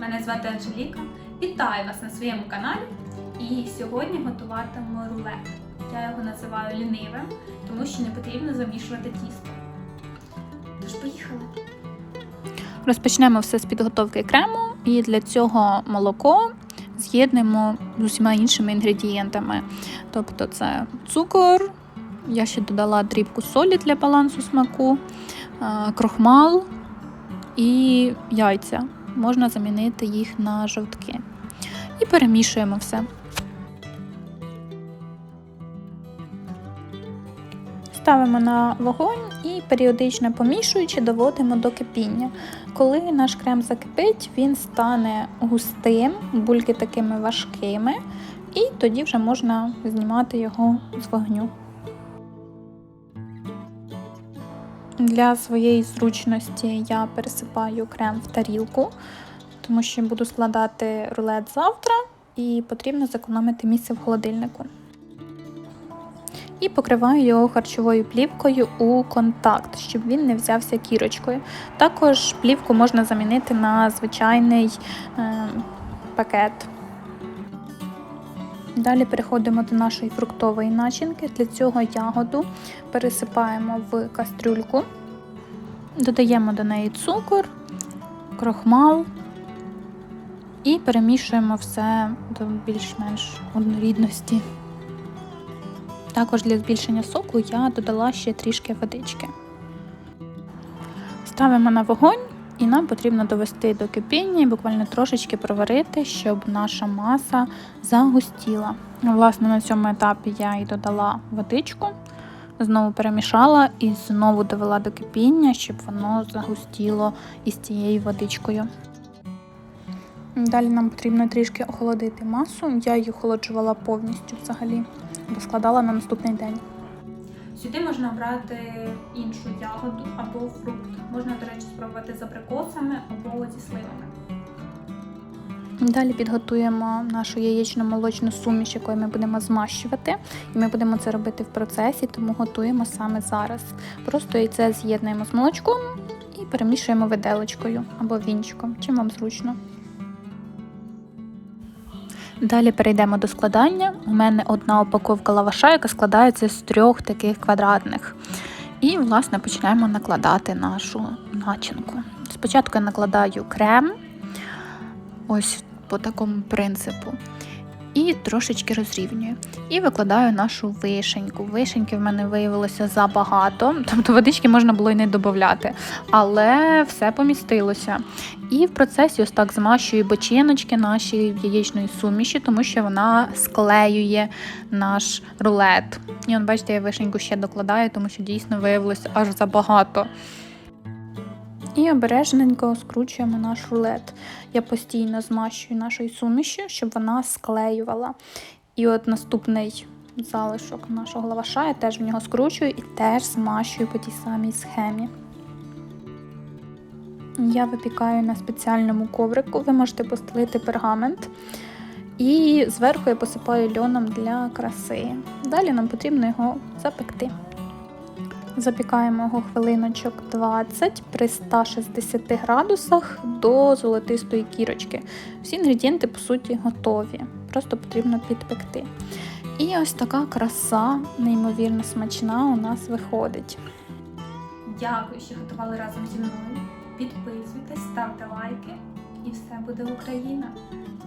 Мене звати Анжеліка. Вітаю вас на своєму каналі. І сьогодні готуватиму рулет. Я його називаю лінивим, тому що не потрібно замішувати тісто. Тож поїхали. Розпочнемо все з підготовки крему, і для цього молоко з'єднуємо з усіма іншими інгредієнтами. Тобто це цукор, я ще додала дрібку солі для балансу смаку, е, крохмал і яйця. Можна замінити їх на жовтки. І перемішуємо все. Ставимо на вогонь і періодично помішуючи, доводимо до кипіння. Коли наш крем закипить, він стане густим, бульки такими важкими, і тоді вже можна знімати його з вогню. Для своєї зручності я пересипаю крем в тарілку, тому що буду складати рулет завтра і потрібно зекономити місце в холодильнику і покриваю його харчовою плівкою у контакт, щоб він не взявся кірочкою. Також плівку можна замінити на звичайний е, пакет. Далі переходимо до нашої фруктової начинки. Для цього ягоду пересипаємо в кастрюльку, додаємо до неї цукор, крохмал і перемішуємо все до більш-менш однорідності. Також для збільшення соку я додала ще трішки водички. Ставимо на вогонь і нам потрібно довести до кипіння і буквально трошечки проварити, щоб наша маса загустіла. Власне, на цьому етапі я і додала водичку, знову перемішала і знову довела до кипіння, щоб воно загустіло із цією водичкою. Далі нам потрібно трішки охолодити масу. Я її охолоджувала повністю взагалі бо складала на наступний день. Сюди можна обрати іншу ягоду або фрукт. Можна, до речі, спробувати з абрикосами або зі сливами. Далі підготуємо нашу яєчно-молочну суміш, якою ми будемо змащувати. І ми будемо це робити в процесі, тому готуємо саме зараз. Просто яйце з'єднуємо з молочком і перемішуємо виделочкою або вінчиком, чим вам зручно. Далі перейдемо до складання. У мене одна упаковка лаваша, яка складається з трьох таких квадратних. І, власне, починаємо накладати нашу начинку. Спочатку я накладаю крем, ось по такому принципу. І трошечки розрівнюю. І викладаю нашу вишеньку. Вишеньки в мене виявилося забагато, тобто водички можна було й не додати, але все помістилося. І в процесі ось так змащую бочиночки нашої яєчної суміші, тому що вона склеює наш рулет. І он, бачите, я вишеньку ще докладаю, тому що дійсно виявилося аж забагато. І обережненько скручуємо наш рулет. Я постійно змащую нашою сумішю, щоб вона склеювала. І от наступний залишок нашого лаваша я теж в нього скручую і теж змащую по тій самій схемі. Я випікаю на спеціальному коврику, ви можете постелити пергамент. І зверху я посипаю льоном для краси. Далі нам потрібно його запекти. Запікаємо його хвилиночок 20 при 160 градусах до золотистої кірочки. Всі інгредієнти, по суті, готові. Просто потрібно підпекти. І ось така краса, неймовірно смачна, у нас виходить. Дякую, що готували разом зі мною. Підписуйтесь, ставте лайки, і все буде Україна!